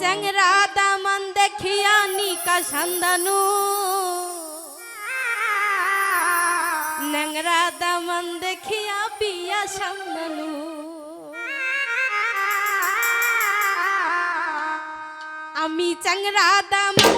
চেংরা দামান দেখিয়া নিকা সান্দানু। ন্যাংরা দামান দেখিয়া বিয়া সান্দানু। আমি চেংরা দামান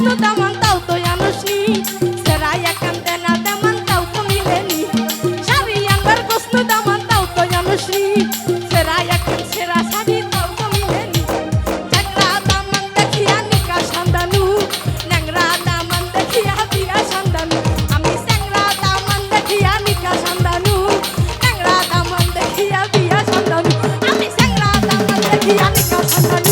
gusto daman tau to ya nushni seraya cantena daman tau to mileni shari yan bar gusto daman tau to ya nushni seraya kan sera shari tau to mileni chagra daman dekhiya nika shandanu nangra daman dekhiya diya shandanu ami sangra daman dekhiya nika shandanu nangra daman dekhiya diya shandanu ami sangra daman dekhiya nika shandanu